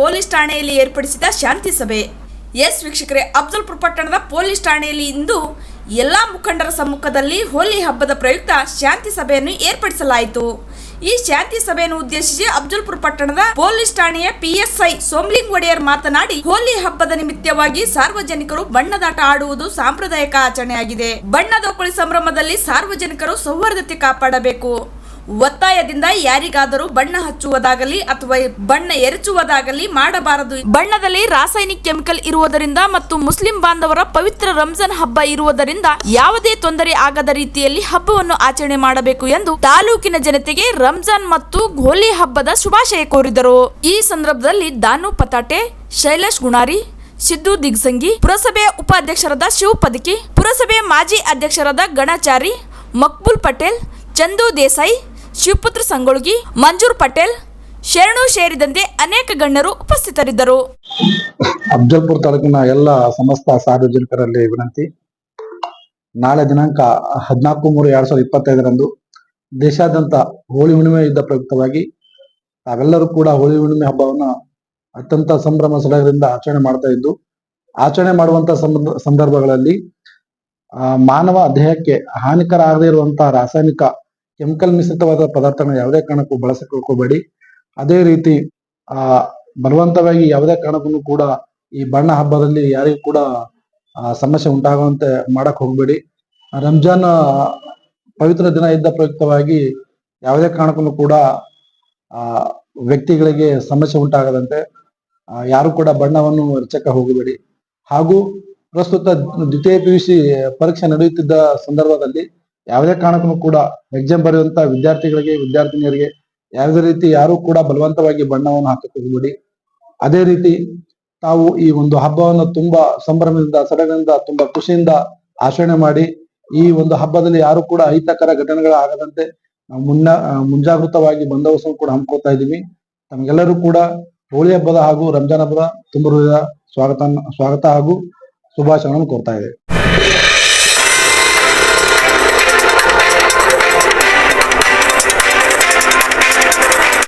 Police ಠಾಣೆಯಲ್ಲಿ ಏರ್ಪಡಿಸಿದ ಶಾಂತಿ ಸಭೆ. ಎಸ್ ವೀಕ್ಷಕರೇ, ಅಫ್ಜಲ್ಪುರ ಪಟ್ಟಣದ ಪೊಲೀಸ್ ಠಾಣೆಯಲ್ಲಿ ಇಂದು ಎಲ್ಲಾ ಮುಖಂಡರ ಸಮ್ಮುಖದಲ್ಲಿ ಹೋಲಿ ಹಬ್ಬದ ಪ್ರಯುಕ್ತ ಶಾಂತಿ ಸಭೆಯನ್ನು ಏರ್ಪಡಿಸಲಾಯಿತು. ಈ ಶಾಂತಿ ಸಭೆಯನ್ನು ಉದ್ದೇಶಿಸಿ ಅಫ್ಜಲ್ಪುರ ಪಟ್ಟಣದ ಪೊಲೀಸ್ ಠಾಣೆಯ ಪಿಎಸ್ಐ ಸೋಮ್ಲಿಂಗ್ ಒಡೆಯರ್ ಮಾತನಾಡಿ, ಹೋಲಿ ಹಬ್ಬದ ನಿಮಿತ್ತವಾಗಿ ಸಾರ್ವಜನಿಕರು ಬಣ್ಣದಾಟ ಆಡುವುದು ಸಾಂಪ್ರದಾಯಿಕ ಆಚರಣೆಯಾಗಿದೆ. ಬಣ್ಣದ ಸಂಭ್ರಮದಲ್ಲಿ ಸಾರ್ವಜನಿಕರು ಸೌಹಾರ್ದತೆ ಕಾಪಾಡಬೇಕು. ಒತ್ತಾಯದಿಂದ ಯಾರಿಗಾದರೂ ಬಣ್ಣ ಹಚ್ಚುವುದಾಗಲಿ ಅಥವಾ ಬಣ್ಣ ಎರಚುವುದಾಗಲಿ ಮಾಡಬಾರದು. ಬಣ್ಣದಲ್ಲಿ ರಾಸಾಯನಿಕ ಕೆಮಿಕಲ್ ಇರುವುದರಿಂದ ಮತ್ತು ಮುಸ್ಲಿಂ ಬಾಂಧವರ ಪವಿತ್ರ ರಂಜಾನ್ ಹಬ್ಬ ಇರುವುದರಿಂದ ಯಾವುದೇ ತೊಂದರೆ ಆಗದ ರೀತಿಯಲ್ಲಿ ಹಬ್ಬವನ್ನು ಆಚರಣೆ ಮಾಡಬೇಕು ಎಂದು ತಾಲೂಕಿನ ಜನತೆಗೆ ರಂಜಾನ್ ಮತ್ತು ಹೋಲಿ ಹಬ್ಬದ ಶುಭಾಶಯ ಕೋರಿದರು. ಈ ಸಂದರ್ಭದಲ್ಲಿ ದಾನು ಪತಾಟೆ, ಶೈಲೇಶ್ ಗುಣಾರಿ, ಸಿದ್ದು ದಿಗ್ಸಂಗಿ ಪುರಸಭೆಯ ಉಪಾಧ್ಯಕ್ಷರಾದ ಶಿವ ಪದಕಿ ಪುರಸಭೆಯ ಮಾಜಿ ಅಧ್ಯಕ್ಷರಾದ ಗಣಾಚಾರಿ, ಮಕ್ಬುಲ್ ಪಟೇಲ್, ಚಂದು ದೇಸಾಯಿ ಶಿವಪುತ್ರ ಸಂಗೊಳ್ಗಿ ಮಂಜೂರ್ ಪಟೇಲ್, ಶರಣು ಸೇರಿದಂತೆ ಅನೇಕ ಗಣ್ಯರು ಉಪಸ್ಥಿತರಿದ್ದರು. ಅಫ್ಜಲ್ಪುರ್ ತಾಲೂಕಿನ ಎಲ್ಲ ಸಮಸ್ತ ಸಾರ್ವಜನಿಕರಲ್ಲಿ ವಿನಂತಿ. ನಾಳೆ ದಿನಾಂಕ ಹದಿನಾಲ್ಕು ಮೂರು ಎರಡ್ ಸಾವಿರದ ಇಪ್ಪತ್ತೈದರಂದು ದೇಶಾದ್ಯಂತ ಹೋಳಿ ಹುಣ್ಣಿಮೆ ಯುದ್ಧ ಪ್ರಯುಕ್ತವಾಗಿ ತಾವೆಲ್ಲರೂ ಕೂಡ ಹೋಳಿ ಹುಣ್ಣಿಮೆ ಹಬ್ಬವನ್ನ ಅತ್ಯಂತ ಸಂಭ್ರಮ ಸಡಗರದಿಂದ ಆಚರಣೆ ಮಾಡ್ತಾ ಇದ್ದು, ಆಚರಣೆ ಮಾಡುವಂತ ಸಂದರ್ಭ- ಸಂದರ್ಭಗಳಲ್ಲಿ ಮಾನವ ದೇಹಕ್ಕೆ ಹಾನಿಕರ ಆಗದೇ ಇರುವಂತಹ ರಾಸಾಯನಿಕ ಕೆಮಿಕಲ್ ಮಿಶ್ರಿತವಾದ ಪದಾರ್ಥಗಳನ್ನ ಯಾವುದೇ ಕಾರಣಕ್ಕೂ ಬಳಸಿಕೊಳ್ಕೋಬೇಡಿ ಅದೇ ರೀತಿ, ಆ, ಬಲವಂತವಾಗಿ ಯಾವುದೇ ಕಾರಣಕ್ಕೂ ಕೂಡ ಈ ಬಣ್ಣ ಹಬ್ಬದಲ್ಲಿ ಯಾರಿಗೂ ಕೂಡ ಸಮಸ್ಯೆ ಉಂಟಾಗುವಂತೆ ಮಾಡಕ್ ಹೋಗ್ಬೇಡಿ. ರಂಜಾನ್ ಪವಿತ್ರ ದಿನ ಇದ್ದ ಪ್ರಯುಕ್ತವಾಗಿ ಯಾವುದೇ ಕಾರಣಕ್ಕೂ ಕೂಡ, ಆ, ವ್ಯಕ್ತಿಗಳಿಗೆ ಸಮಸ್ಯೆ ಉಂಟಾಗದಂತೆ ಯಾರು ಕೂಡ ಬಣ್ಣವನ್ನು ಎರಚಕ್ಕೆ ಹೋಗಬೇಡಿ. ಹಾಗೂ ಪ್ರಸ್ತುತ ದ್ವಿತೀಯ ಪಿ ಯು ಸಿ ಪರೀಕ್ಷೆ ನಡೆಯುತ್ತಿದ್ದ ಸಂದರ್ಭದಲ್ಲಿ ಯಾವುದೇ ಕಾರಣಕ್ಕೂ ಕೂಡ ಎಕ್ಸಾಮ್ ಬರೆಯುವಂತ ವಿದ್ಯಾರ್ಥಿಗಳಿಗೆ, ವಿದ್ಯಾರ್ಥಿನಿಯರಿಗೆ ಯಾವುದೇ ರೀತಿ ಯಾರು ಕೂಡ ಬಲವಂತವಾಗಿ ಬಣ್ಣವನ್ನು ಹಾಕಕ್ಕೆ ಹೋಗಬೇಡಿ. ಅದೇ ರೀತಿ ತಾವು ಈ ಒಂದು ಹಬ್ಬವನ್ನು ತುಂಬಾ ಸಂಭ್ರಮದಿಂದ, ಸಡಗರದಿಂದ, ತುಂಬಾ ಖುಷಿಯಿಂದ ಆಚರಣೆ ಮಾಡಿ ಈ ಒಂದು ಹಬ್ಬದಲ್ಲಿ ಯಾರು ಕೂಡ ಅಹಿತಕರ ಘಟನೆಗಳಾಗದಂತೆ ನಾವು ಮುನ್ನ ಮುಂಜಾಗೃತವಾಗಿ ಬಂದೋಬಸ್ತ್ ಕೂಡ ಹಮ್ಮಿಕೊಳ್ತಾ ಇದ್ದೀವಿ. ತಮಗೆಲ್ಲರೂ ಕೂಡ ಹೋಳಿ ಹಬ್ಬದ ಹಾಗೂ ರಂಜಾನ್ ಹಬ್ಬದ ತುಂಬ ಸ್ವಾಗತ ಸ್ವಾಗತ ಹಾಗೂ ಶುಭಾಶಯಗಳನ್ನು ಕೋರ್ತಾ ಇದೆ